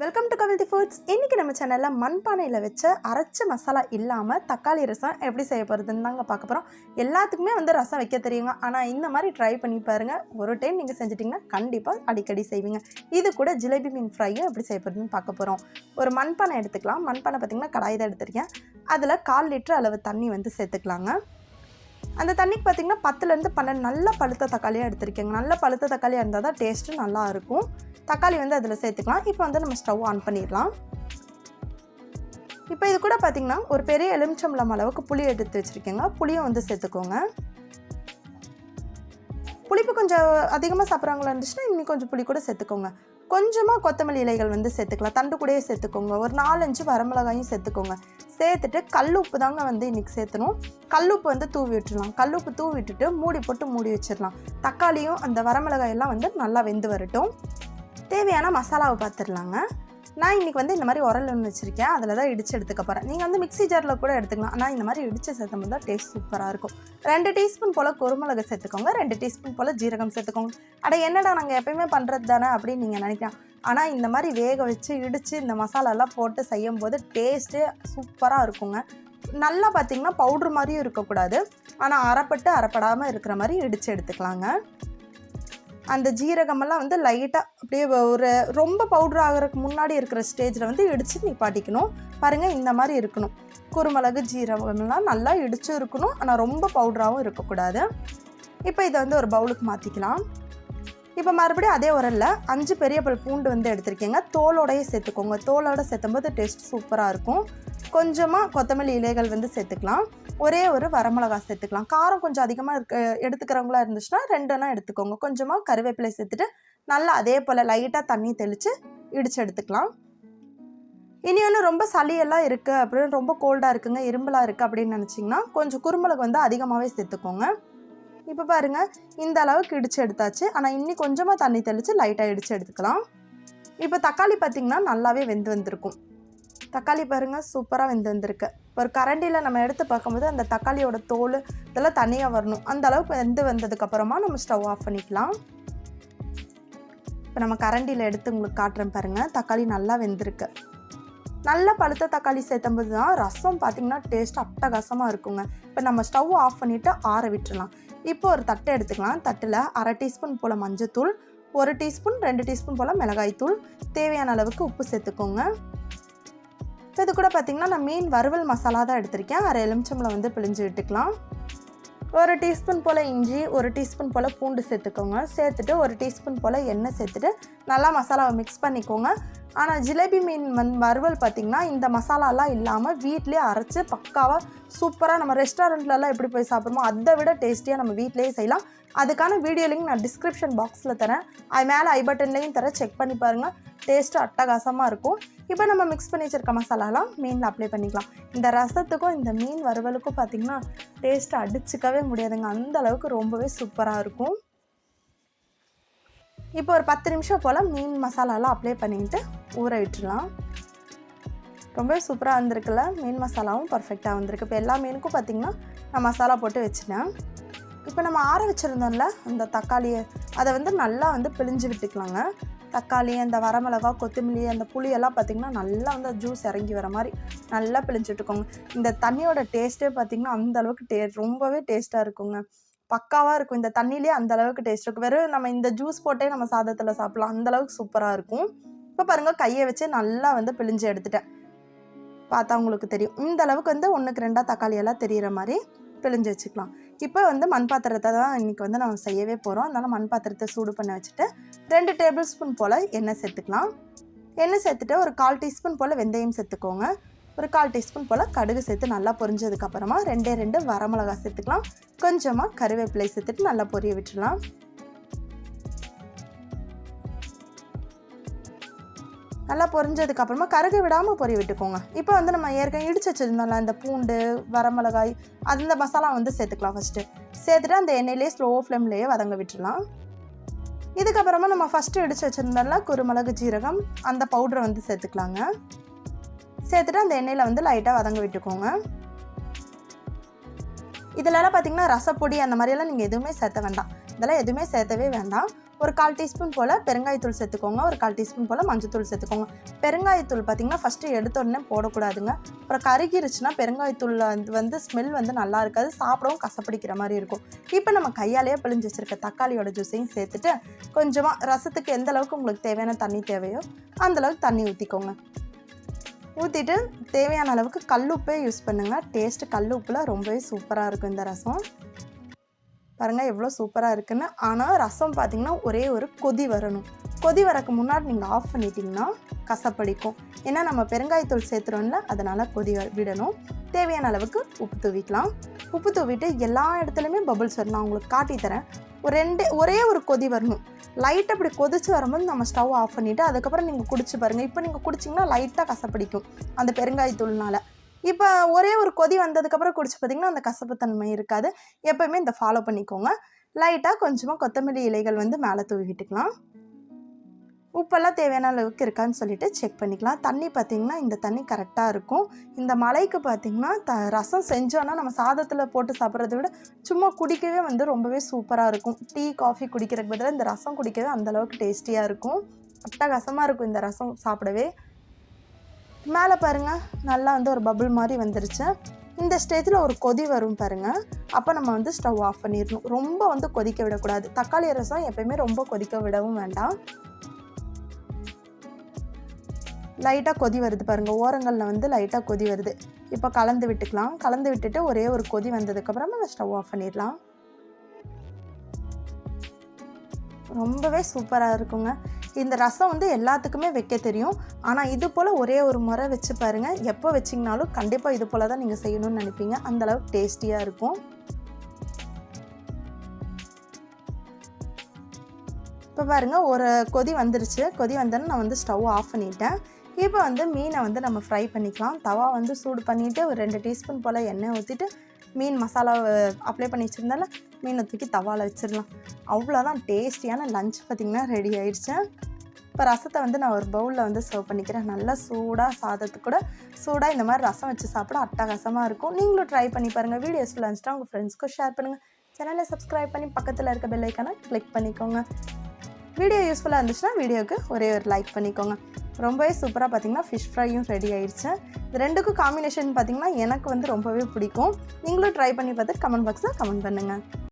Welcome to கவில்தி foods இன்றைக்கி நம்ம சேனலில் மண்பானையில் வச்ச அரைச்ச மசாலா இல்லாமல் தக்காளி ரசம் எப்படி செய்ய போகிறதுன்னு தாங்க பார்க்க போகிறோம் எல்லாத்துக்குமே வந்து ரசம் வைக்க தெரியுங்க. ஆனால் இந்த மாதிரி ட்ரை பண்ணி பாருங்கள் ஒரு டைம் நீங்கள் செஞ்சிட்டிங்கன்னா கண்டிப்பாக அடிக்கடி செய்வீங்க. இது கூட ஜிலேபி மீன் ஃப்ரையும் எப்படி செய்ய போகிறதுன்னு பார்க்க போகிறோம் ஒரு மண்பானை எடுத்துக்கலாம். மண்பானை பார்த்திங்கன்னா கடாய் தான் அதில் கால் லிட்டர் அளவு தண்ணி வந்து சேர்த்துக்கலாங்க. அந்த தண்ணிக்கு பார்த்திங்கன்னா பத்துலேருந்து பன்னெண்டு நல்ல பழுத்த தக்காளியாக எடுத்திருக்கேங்க. நல்ல பழுத்த தக்காளியாக இருந்தால் தான் டேஸ்ட்டு நல்லாயிருக்கும் தக்காளி வந்து அதில் சேர்த்துக்கலாம். இப்போ வந்து நம்ம ஸ்டவ் ஆன் பண்ணிடலாம். இப்போ இது கூட பார்த்திங்கன்னா ஒரு பெரிய எலுமிச்சம்பளம் அளவுக்கு புளி எடுத்து வச்சுருக்கேங்க. புளியும் வந்து சேர்த்துக்கோங்க. புளிப்பு கொஞ்சம் அதிகமாக சாப்பிட்றாங்களா இருந்துச்சுன்னா இன்னும் கொஞ்சம் புளி கூட சேர்த்துக்கோங்க. கொஞ்சமாக கொத்தமல்லி இலைகள் வந்து சேர்த்துக்கலாம். தண்டு கூடயே சேர்த்துக்கோங்க. ஒரு நாலஞ்சு வரமிளகாயும் சேர்த்துக்கோங்க. சேர்த்துட்டு கல் உப்பு தாங்க வந்து இன்றைக்கி சேர்த்தணும். கல் உப்பு வந்து தூவி விட்டுடலாம் கல் உப்பு தூவி விட்டுட்டு மூடி போட்டு மூடி வச்சிடலாம். தக்காளியும் அந்த வரமிளகாயெல்லாம் வந்து நல்லா வெந்து வரட்டும். தேவையான மசாலாவை பார்த்துடலாங்க. நான் இன்றைக்கி வந்து இந்த மாதிரி உரல் ஒன்று வச்சுருக்கேன். அதில் தான் இடித்து எடுத்துக்க போகிறேன் நீங்கள் வந்து மிக்ஸி ஜாரில் கூட எடுத்துக்கலாம். ஆனால் இந்த மாதிரி இடித்து சேர்த்தும் தான் டேஸ்ட் சூப்பராக இருக்கும். ரெண்டு டீஸ்பூன் போல் குருமிளகு சேர்த்துக்கோங்க. ரெண்டு டீஸ்பூன் போல் ஜீரகம் சேர்த்துக்கோங்க. அட என்னடா நாங்கள் எப்பயுமே பண்ணுறது தானே அப்படின்னு நீங்கள் நினைக்கலாம். ஆனால் இந்த மாதிரி வேக வச்சு இடித்து இந்த மசாலாலாம் போட்டு செய்யும் போது டேஸ்ட்டு சூப்பராக இருக்குங்க. நல்லா பார்த்தீங்கன்னா பவுட்ரு மாதிரியும் இருக்கக்கூடாது. ஆனால் அரைப்பட்டு அரைப்படாமல் இருக்கிற மாதிரி இடித்து எடுத்துக்கலாங்க. அந்த ஜீரகமெல்லாம் வந்து லைட்டாக அப்படியே ஒரு ரொம்ப பவுட்ரு ஆகிறதுக்கு முன்னாடி இருக்கிற ஸ்டேஜில் வந்து இடித்து நிப்பாட்டிக்கணும். பாருங்கள் இந்த மாதிரி இருக்கணும். குருமிளகு ஜீரகமெல்லாம் நல்லா இடிச்சும் இருக்கணும். ஆனால் ரொம்ப பவுட்ராகவும் இருக்கக்கூடாது. இப்போ இதை வந்து ஒரு பவுலுக்கு மாற்றிக்கலாம் இப்போ மறுபடியும் அதே உரலில் அஞ்சு பெரிய பல் பூண்டு வந்து எடுத்திருக்கீங்க. தோலோடையே சேர்த்துக்கோங்க. தோலோட சேர்த்தும்போது டேஸ்ட் சூப்பராக இருக்கும். கொஞ்சமாக கொத்தமல்லி இலைகள் வந்து சேர்த்துக்கலாம். ஒரே ஒரு வரமிளகா சேர்த்துக்கலாம். காரம் கொஞ்சம் அதிகமாக இருக்க எடுத்துக்கிறவங்களா இருந்துச்சுன்னா ரெண்டுனா எடுத்துக்கோங்க. கொஞ்சமாக கருவேப்பிலை சேர்த்துட்டு நல்லா அதே போல் லைட்டாக தண்ணி தெளித்து இடித்து எடுத்துக்கலாம். இனி ஒன்று ரொம்ப சளியெல்லாம் இருக்குது அப்படின்னு ரொம்ப கோல்டாக இருக்குங்க இரும்பலாக இருக்குது அப்படின்னு நினச்சிங்கன்னா கொஞ்சம் குருமிளகு வந்து அதிகமாகவே சேர்த்துக்கோங்க. இப்போ பாருங்கள் இந்த அளவுக்கு இடித்து எடுத்தாச்சு. ஆனால் இன்னி கொஞ்சமாக தண்ணி தெளித்து லைட்டாக இடித்து எடுத்துக்கலாம். இப்போ தக்காளி பார்த்திங்கன்னா நல்லாவே வெந்து வந்திருக்கும். தக்காளி பாருங்கள் சூப்பராக வெந்து வந்திருக்கு. ஒரு கரண்டியில் நம்ம எடுத்து பார்க்கும்போது அந்த தக்காளியோட தோல் இதெல்லாம் தனியாக வரணும். அந்த அளவுக்கு வெந்து வந்ததுக்கப்புறமா நம்ம ஸ்டவ் ஆஃப் பண்ணிக்கலாம். இப்போ நம்ம கரண்டியில் எடுத்து உங்களுக்கு காட்டுறேன் பாருங்கள் தக்காளி நல்லா வெந்திருக்கு. நல்ல பழுத்த தக்காளி சேர்த்தும்போது தான் ரசம் பார்த்திங்கன்னா டேஸ்ட் அட்டகாசமாக இருக்குங்க. இப்போ நம்ம ஸ்டவ் ஆஃப் பண்ணிவிட்டு ஆற விட்டுடலாம் இப்போ ஒரு தட்டை எடுத்துக்கலாம். தட்டில் அரை டீஸ்பூன் போல் மஞ்சத்தூள் ஒரு டீஸ்பூன் ரெண்டு டீஸ்பூன் போல் மிளகாய்த்தூள் தேவையான அளவுக்கு உப்பு சேர்த்துக்கோங்க. இப்போ இது கூட பார்த்திங்கன்னா நான் மீன் வறுவல் மசாலா தான் எடுத்திருக்கேன். அரை எலுமிச்சம்பளம் வந்து பிழிஞ்சு விட்டுக்கலாம். ஒரு டீஸ்பூன் போல் இஞ்சி ஒரு டீஸ்பூன் போல் பூண்டு சேர்த்துக்கோங்க. சேர்த்துட்டு ஒரு டீஸ்பூன் போல் எண்ணெய் சேர்த்துட்டு நல்லா மசாலாவை மிக்ஸ் பண்ணிக்கோங்க. ஆனால் ஜிலேபி மீன் வந் வறுவல் பார்த்திங்கன்னா இந்த மசாலாலாம் இல்லாமல் வீட்டிலே அரைச்சி பக்காவாக சூப்பராக நம்ம ரெஸ்டாரண்ட்லலாம் எப்படி போய் சாப்பிடுமோ அதை விட டேஸ்டியாக நம்ம வீட்டிலேயே செய்யலாம். அதுக்கான வீடியோ லிங்க் நான் டிஸ்கிரிப்ஷன் பாக்ஸில் தரேன். அது மேலே ஐ பட்டன்லேயும் தரேன். செக் பண்ணி பாருங்கள் டேஸ்ட்டு அட்டகாசமாக இருக்கும். இப்போ நம்ம மிக்ஸ் பண்ணி வச்சிருக்க மசாலாலாம் மீனில் அப்ளை பண்ணிக்கலாம். இந்த ரசத்துக்கும் இந்த மீன் வறுவலுக்கும் பார்த்திங்கன்னா டேஸ்ட்டு அடிச்சுக்கவே முடியாதுங்க. அந்த அளவுக்கு ரொம்பவே சூப்பராக இருக்கும். இப்போ ஒரு பத்து நிமிஷம் போல் மீன் மசாலாலாம் அப்ளை பண்ணிக்கிட்டு ஊற விட்டுடலாம். ரொம்ப சூப்பராக வந்திருக்குல்ல? மீன் மசாலாவும் பர்ஃபெக்டாக வந்திருக்கு. இப்போ எல்லா மீனுக்கும் பார்த்திங்கன்னா நான் மசாலா போட்டு வச்சுட்டேன். இப்போ நம்ம ஆற வச்சுருந்தோம்ல அந்த தக்காளியை அதை வந்து நல்லா வந்து பிழிஞ்சு விட்டுக்கலாங்க. தக்காளி அந்த வரமிளகா கொத்தமல்லி அந்த புளியெல்லாம் பார்த்திங்கன்னா நல்லா வந்து ஜூஸ் இறங்கி வர மாதிரி நல்லா பிழிஞ்சு விட்டுக்கோங்க. இந்த தண்ணியோட டேஸ்ட்டே பார்த்திங்கன்னா அந்த அளவுக்கு டே ரொம்பவே டேஸ்ட்டாக இருக்குங்க. பக்காவாக இருக்கும். இந்த தண்ணியிலே அந்த அளவுக்கு டேஸ்ட் இருக்கும். வெறும் நம்ம இந்த ஜூஸ் போட்டே நம்ம சாதத்தில் சாப்பிட்லாம். அந்த அளவுக்கு சூப்பராக இருக்கும். இப்போ பாருங்கள் கையை வச்சு நல்லா வந்து பிழிஞ்சு எடுத்துட்டேன். பார்த்தா உங்களுக்கு தெரியும். இந்த அளவுக்கு வந்து ஒன்றுக்கு ரெண்டாக தக்காளி எல்லாம் தெரிகிற மாதிரி பிழிஞ்சு வச்சுக்கலாம். இப்போ வந்து மண் பாத்திரத்தை தான் இன்றைக்கி வந்து நம்ம செய்யவே போகிறோம் அதனால் மண் பாத்திரத்தை சூடு பண்ண வச்சுட்டு ரெண்டு டேபிள் ஸ்பூன் போல் எண்ணெய் சேர்த்துக்கலாம். எண்ணெய் சேர்த்துட்டு ஒரு கால் டீஸ்பூன் போல் வெந்தயம் சேர்த்துக்கோங்க. ஒரு கால் டீஸ்பூன் போல் கடுகு சேர்த்து நல்லா பொரிஞ்சதுக்கப்புறமா ரெண்டே ரெண்டு வரமிளகா சேர்த்துக்கலாம். கொஞ்சமாக கருவேப்பிலை சேர்த்துட்டு நல்லா பொரிய விட்டுடலாம். நல்லா பொரிஞ்சதுக்கப்புறமா கருகு விடாமல் பொரிய விட்டுக்கோங்க. இப்போ வந்து நம்ம ஏற்கனவே இடிச்சு வச்சுருந்தோம்ல அந்த பூண்டு வரமிளகாய் அந்த மசாலா வந்து சேர்த்துக்கலாம் ஃபஸ்ட்டு சேர்த்துட்டு அந்த எண்ணெயிலே ஸ்லோ ஃப்ளேம்லேயே வதங்க விட்டுடலாம். இதுக்கப்புறமா நம்ம ஃபஸ்ட்டு இடித்து வச்சுருந்தோம்ல குருமிளகு ஜீரகம் அந்த பவுடரை வந்து சேர்த்துக்கலாங்க. சேர்த்துட்டு அந்த எண்ணெயில் வந்து லைட்டாக வதங்க விட்டுக்கோங்க. இதிலலாம் பார்த்தீங்கன்னா ரசப்பொடி அந்த மாதிரியெல்லாம் நீங்கள் எதுவுமே சேர்த்த வேண்டாம். இதெல்லாம் எதுவுமே சேர்த்தவே வேண்டாம். ஒரு கால் டீஸ்பூன் போல் பெருங்காயத்தூள் சேர்த்துக்கோங்க. ஒரு கால் டீஸ்பூன் போல் மஞ்சத்தூள் சேர்த்துக்கோங்க. பெருங்காயத்தூள் பார்த்திங்கன்னா ஃபஸ்ட்டு எடுத்த உடனே போடக்கூடாதுங்க. அப்புறம் கருகிருச்சுன்னா பெருங்காயத்தூளில் வந்து வந்து ஸ்மெல் வந்து நல்லா இருக்காது. சாப்பிடவும் கசப்பிடிக்கிற மாதிரி இருக்கும். இப்போ நம்ம கையாலேயே பிழிஞ்சு வச்சுருக்க தக்காளியோட ஜூஸையும் சேர்த்துட்டு கொஞ்சமாக ரசத்துக்கு எந்த அளவுக்கு உங்களுக்கு தேவையான தண்ணி தேவையோ அந்தளவுக்கு தண்ணி ஊற்றிக்கோங்க ஊற்றிட்டு தேவையான அளவுக்கு கல்லுப்பே யூஸ் பண்ணுங்கள் டேஸ்ட்டு கல்லுப்பில் ரொம்பவே சூப்பராக இருக்கும் இந்த ரசம். பாருங்கள் எவ்வளோ சூப்பராக இருக்குன்னு. ஆனால் ரசம் பார்த்தீங்கன்னா ஒரே ஒரு கொதி வரணும். கொதி வரக்கு முன்னாடி நீங்கள் ஆஃப் பண்ணிட்டீங்கன்னா கசப்படிக்கும். ஏன்னா நம்ம பெருங்காயத்தூள் சேர்த்துறோம்ல அதனால் கொதி வ- விடணும். தேவையான அளவுக்கு உப்பு தூவிக்கலாம். உப்பு தூவிட்டு எல்லா இடத்துலையுமே பபுள்ஸ் வரும் நான் உங்களுக்கு காட்டி தரேன் ஒரு ரெண்டு ஒரே ஒரு கொதி வரணும். லைட் அப்படி கொதிச்சு வரும்போது நம்ம ஸ்டவ் ஆஃப் பண்ணிவிட்டு அதுக்கப்புறம் நீங்கள் குடிச்சு பாருங்கள் இப்போ நீங்கள் குடிச்சிங்கன்னா லைட்டாக கசப்பிடிக்கும் அந்த பெருங்காயத்தூள்னால் இப்போ ஒரே ஒரு கொதி வந்ததுக்கப்புறம் குடிச்சு பார்த்திங்கன்னா அந்த கசப்புத்தன்மை இருக்காது. எப்போயுமே இந்த ஃபாலோ பண்ணிக்கோங்க. லைட்டாக கொஞ்சமாக கொத்தமல்லி இலைகள் வந்து மேலே தூவி விட்டுக்கலாம் உப்பெல்லாம் தேவையான அளவுக்கு இருக்கான்னு சொல்லிட்டு செக் பண்ணிக்கலாம். தண்ணி பார்த்திங்கன்னா இந்த தண்ணி கரெக்டாக இருக்கும். இந்த மலைக்கு பார்த்திங்கன்னா த ரசம் செஞ்சோன்னா நம்ம சாதத்தில் போட்டு சாப்பிட்றத விட சும்மா குடிக்கவே வந்து ரொம்பவே சூப்பராக இருக்கும். டீ காஃபி குடிக்கிறதுக்கு பதிலாக இந்த ரசம் குடிக்கவே அந்த அளவுக்கு டேஸ்டியாக இருக்கும். அட்டகாசமாக இருக்கும் இந்த ரசம் சாப்பிடவே. மேலே பாருங்கள் நல்லா வந்து ஒரு பபுள் மாதிரி வந்துருச்சு. இந்த ஸ்டேஜில் ஒரு கொதி வரும் பாருங்கள் அப்போ நம்ம வந்து ஸ்டவ் ஆஃப் பண்ணிடணும். ரொம்ப வந்து கொதிக்க விடக்கூடாது. தக்காளி ரசம் எப்பயுமே ரொம்ப கொதிக்க விடவும் வேண்டாம். லைட்டாக கொதி வருது பாருங்கள் ஓரங்களில் வந்து லைட்டாக கொதி வருது. இப்போ கலந்து விட்டுக்கலாம். கலந்து விட்டுட்டு ஒரே ஒரு கொதி வந்ததுக்கப்புறமா நம்ம ஸ்டவ் ஆஃப் பண்ணிடலாம். ரொம்பவே சூப்பராக இருக்குங்க. இந்த ரசம் வந்து எல்லாத்துக்குமே வைக்க தெரியும். ஆனால் இது போல் ஒரே ஒரு முறை வச்சு பாருங்கள் எப்போ வச்சிங்கனாலும் கண்டிப்பாக இது போல் தான் நீங்கள் செய்யணும்னு நினைப்பீங்க. அந்தளவுக்கு டேஸ்டியாக இருக்கும். இப்போ பாருங்கள் ஒரு கொதி வந்துருச்சு. கொதி வந்தோன்னு நான் வந்து ஸ்டவ் ஆஃப் பண்ணிட்டேன். இப்போ வந்து மீனை வந்து நம்ம ஃப்ரை பண்ணிக்கலாம். தவா வந்து சூடு பண்ணிவிட்டு ஒரு ரெண்டு டீஸ்பூன் போல் எண்ணெய் ஊற்றிட்டு மீன் மசாலா அப்ளை பண்ணி வச்சுருந்தால மீனை தூக்கி தவாவில் வச்சிடலாம். அவ்வளோதான் டேஸ்டியான லஞ்ச் பார்த்திங்கன்னா ரெடி ஆயிடுச்சு. இப்போ ரசத்தை வந்து நான் ஒரு பவுலில் வந்து சர்வ் பண்ணிக்கிறேன். நல்லா சூடாக சாதத்துக்கு கூட சூடாக இந்த மாதிரி ரசம் வச்சு சாப்பிட அட்டகாசமாக இருக்கும். நீங்களும் ட்ரை பண்ணி பாருங்கள் வீடியோஸ் லஞ்ச்னா உங்கள் ஃப்ரெண்ட்ஸ்க்கும் ஷேர் பண்ணுங்கள் சேனலை சப்ஸ்கிரைப் பண்ணி பக்கத்தில் இருக்க பெல்லைக்கான கிளிக் பண்ணிக்கோங்க. வீடியோ யூஸ்ஃபுல்லாக இருந்துச்சுன்னா வீடியோவுக்கு ஒரே ஒரு லைக் பண்ணிக்கோங்க. ரொம்பவே சூப்பராக பார்த்தீங்கன்னா ஃபிஷ் ஃப்ரையும் ரெடி ஆயிடுச்சு இது ரெண்டுக்கும் காம்பினேஷன் பார்த்தீங்கன்னா எனக்கு வந்து ரொம்பவே பிடிக்கும். நீங்களும் ட்ரை பண்ணி பார்த்து கமெண்ட் பாக்ஸில் கமெண்ட் பண்ணுங்கள்